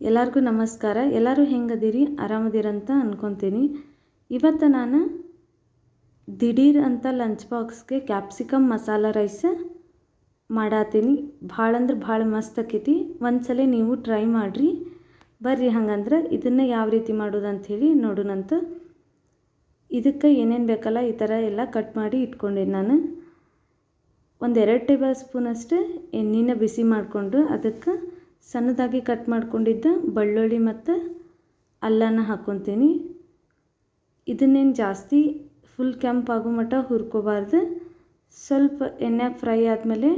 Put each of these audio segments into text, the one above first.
ಎಲ್ಲರಿಗೂ ನಮಸ್ಕಾರ. ಎಲ್ಲರೂ ಹೆಂಗದಿರಿ? ಆರಾಮದಿರಂತ ಅಂದ್ಕೊತೀನಿ ಇವತ್ತು ನಾನು ದಿಢೀರ್ ಅಂತ ಲಂಚ್ ಬಾಕ್ಸ್ಗೆ ಕ್ಯಾಪ್ಸಿಕಮ್ ಮಸಾಲ ರೈಸ್ ಮಾಡತ್ತೀನಿ ಭಾಳ ಅಂದ್ರೆ ಭಾಳ ಮಸ್ತ್ ಆಕೈತಿ. ಒಂದ್ಸಲ ನೀವು ಟ್ರೈ ಮಾಡಿರಿ. ಬರ್ರಿ ಹಂಗಂದ್ರೆ ಇದನ್ನು ಯಾವ ರೀತಿ ಮಾಡೋದು ಅಂಥೇಳಿ ನೋಡೋಣಂತ ಇದಕ್ಕೆ ಏನೇನು ಬೇಕಲ್ಲ ಈ ಥರ ಎಲ್ಲ ಕಟ್ ಮಾಡಿ ಇಟ್ಕೊಂಡೇನೆ ನಾನು. ಒಂದು ಎರಡು ಟೇಬಲ್ ಸ್ಪೂನಷ್ಟು ಎಣ್ಣೆನ ಬಿಸಿ ಮಾಡಿಕೊಂಡು ಅದಕ್ಕೆ ಸಣ್ಣದಾಗಿ ಕಟ್ ಮಾಡ್ಕೊಂಡಿದ್ದ ಬೆಳ್ಳುಳ್ಳಿ ಮತ್ತು ಅಲ್ಲನ ಹಾಕ್ಕೊತೀನಿ ಇದನ್ನೇನು ಜಾಸ್ತಿ ಫುಲ್ ಕೆಂಪಾಗೋ ಮಟ್ಟ ಹುರ್ಕೋಬಾರ್ದು. ಸ್ವಲ್ಪ ಎಣ್ಣೆಗೆ ಫ್ರೈ ಆದಮೇಲೆ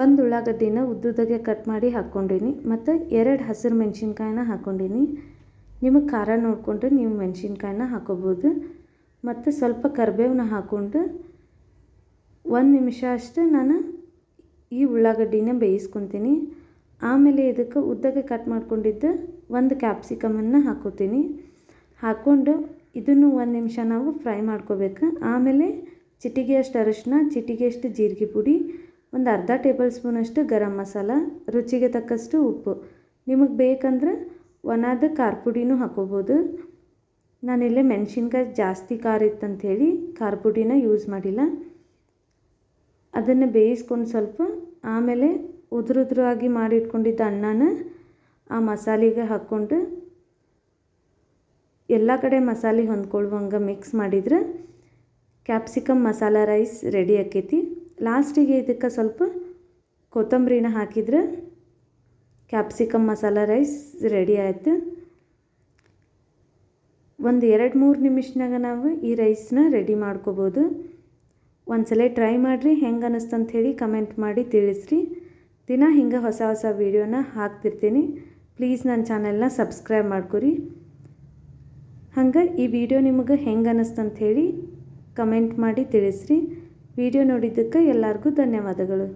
ಒಂದು ಉಳ್ಳಾಗಡ್ಡಿನ ಉದ್ದುದಾಗೆ ಕಟ್ ಮಾಡಿ ಹಾಕ್ಕೊಂಡೀನಿ ಮತ್ತು ಎರಡು ಹಸಿರು ಮೆಣಸಿನ್ಕಾಯಿನ ಹಾಕ್ಕೊಂಡೀನಿ ನಿಮಗೆ ಖಾರ ನೋಡಿಕೊಂಡು ನೀವು ಮೆಣಸಿನ್ಕಾಯಿನ ಹಾಕೋಬೋದು. ಮತ್ತು ಸ್ವಲ್ಪ ಕರಿಬೇವನ್ನ ಹಾಕ್ಕೊಂಡು ಒಂದು ನಿಮಿಷ ಅಷ್ಟೇ ನಾನು ಈ ಉಳ್ಳಾಗಡ್ಡಿನ ಬೇಯಿಸ್ಕೊತೀನಿ. ಆಮೇಲೆ ಇದಕ್ಕೆ ಉದ್ದಕ್ಕೆ ಕಟ್ ಮಾಡ್ಕೊಂಡಿದ್ದು ಒಂದು ಕ್ಯಾಪ್ಸಿಕಮನ್ನು ಹಾಕೋತೀನಿ. ಹಾಕ್ಕೊಂಡು ಇದನ್ನು ಒಂದು ನಿಮಿಷ ನಾವು ಫ್ರೈ ಮಾಡ್ಕೋಬೇಕು. ಆಮೇಲೆ ಚಿಟಿಗೆಯಷ್ಟು ಅರಶಿನ ಚಿಟಿಗೆಯಷ್ಟು ಜೀರಿಗೆ ಪುಡಿ, ಒಂದು ಅರ್ಧ ಟೇಬಲ್ ಸ್ಪೂನಷ್ಟು ಗರಂ ಮಸಾಲ, ರುಚಿಗೆ ತಕ್ಕಷ್ಟು ಉಪ್ಪು. ನಿಮಗೆ ಬೇಕಂದ್ರೆ ಒಣದ ಖಾರ ಪುಡಿನೂ ಹಾಕೋಬೋದು. ನಾನಿಲ್ಲೇ ಮೆಣಸಿನ್ಕಾಯಿ ಜಾಸ್ತಿ ಖಾರ ಇತ್ತಂಥೇಳಿ ಖಾರ ಪುಡಿನ ಯೂಸ್ ಮಾಡಿಲ್ಲ. ಅದನ್ನು ಬೇಯಿಸ್ಕೊಂಡು ಸ್ವಲ್ಪ ಆಮೇಲೆ ಉದುರು ಮಾಡಿ ಮಾಡಿಟ್ಕೊಂಡಿದ್ದ ಅನ್ನನ ಆ ಮಸಾಲೆಗೆ ಹಾಕ್ಕೊಂಡು ಎಲ್ಲ ಕಡೆ ಮಸಾಲೆ ಹೊಂದ್ಕೊಳ್ಳುವಂಗೆ ಮಿಕ್ಸ್ ಮಾಡಿದ್ರೆ ಕ್ಯಾಪ್ಸಿಕಮ್ ಮಸಾಲ ರೈಸ್ ರೆಡಿ ಆಕೈತಿ. ಲಾಸ್ಟಿಗೆ ಇದಕ್ಕೆ ಸ್ವಲ್ಪ ಕೊತ್ತಂಬರಿನ ಹಾಕಿದ್ರೆ ಕ್ಯಾಪ್ಸಿಕಮ್ ಮಸಾಲ ರೈಸ್ ರೆಡಿ ಆಯ್ತು. ಒಂದು ಎರಡು ಮೂರು ನಿಮಿಷನಾಗ ನಾವು ಈ ರೈಸ್ನ ರೆಡಿ ಮಾಡ್ಕೋಬೋದು. ಒಂದ್ಸಲ ಟ್ರೈ ಮಾಡಿರಿ, ಹೆಂಗೆ ಅಂತ ಹೇಳಿ ಕಮೆಂಟ್ ಮಾಡಿ ತಿಳಿಸ್ರಿ. ದಿನ ಹಿಂಗೆ ಹೊಸ ಹೊಸ ವೀಡಿಯೋನ ಹಾಕ್ತಿರ್ತೀನಿ. ಪ್ಲೀಸ್ ನನ್ನ ಚಾನೆಲ್ನ ಸಬ್ಸ್ಕ್ರೈಬ್ ಮಾಡ್ಕೊರಿ. ಹಂಗೆ ಈ ವಿಡಿಯೋ ನಿಮಗೆ ಹೆಂಗೆ ಅಂತ ಹೇಳಿ ಕಮೆಂಟ್ ಮಾಡಿ ತಿಳಿಸ್ರಿ. ವಿಡಿಯೋ ನೋಡಿದ್ದಕ್ಕೆ ಎಲ್ಲರಿಗೂ ಧನ್ಯವಾದಗಳು.